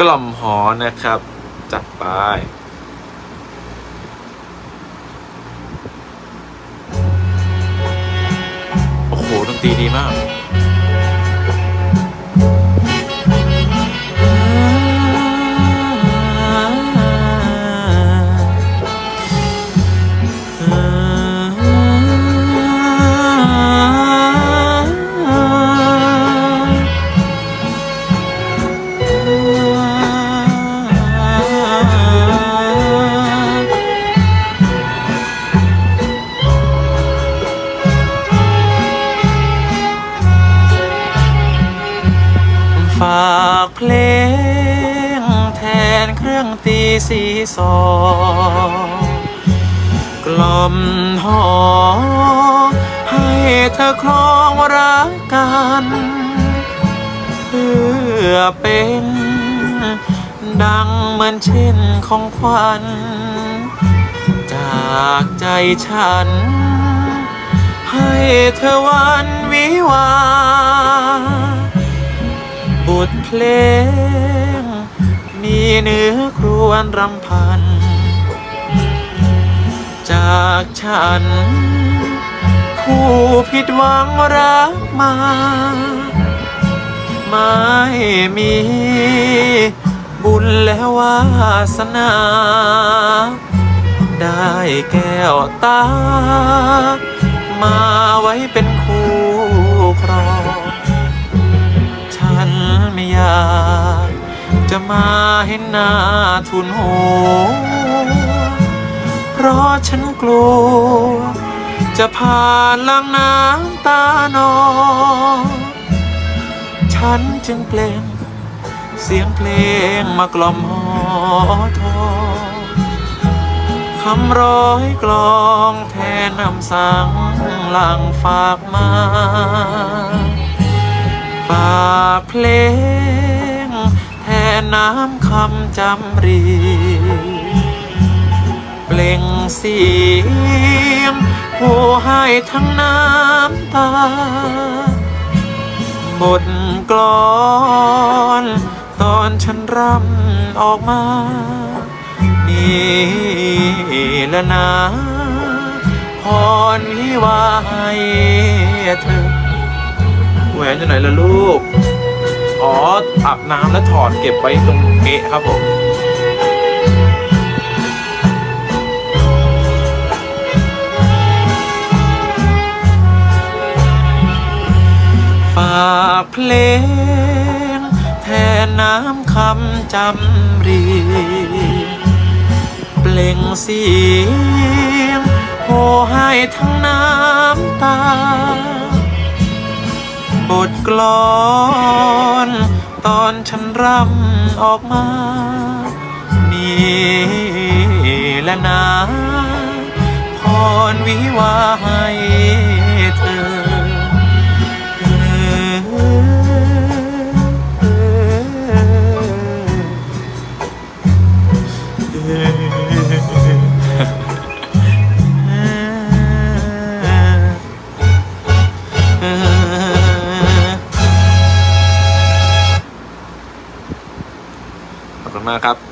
กล่อมหอนะครับ จัดไปโอ้โหดนตรีดีมาก ฝากเพลงแทนเครื่องตีสีซอกล่อมหอให้เธอครองรักกัน เพื่อเป็นดังเหมือนเช่นของขวัญ จากใจฉัน ให้เธอวันวิวา เพลง มีเนื้อครวญรำพัน จากฉัน ผู้ผิดหวังรักมา ไม่มี บุญและวาสนา ได้แก้วตา มาไว้เป็นคู่ครอง ไม่อยากจะมาเห็นหน้าทุนหัวเพราะฉันกลัว จะผ่านลังน้ำตานองฉันจึงเปล่งเสียงเพลงมากล่อมหอทองคำร้อยกลองแทนนำสังหลังฝากมา ฝากเพลง แทนน้ำคำจำรี เปล่งเสียงผู้ให้ทั้งน้ำตา บทกลอนตอนฉันรำออกมา นี่ละนะพรวิวาให้เธอ แหวนอยู่ไหนล่ะลูก อ๋ออาบน้ำแล้วถอดเก็บไว้ตรงเกะครับผมฝากเพลง แทนน้ำคำจำรี เปล่งเสียงโหให้ทั้งน้ำตา บทกลอน ตอนฉันรำออกมา นี่และนะพรวิวาให้เธอ มาครับ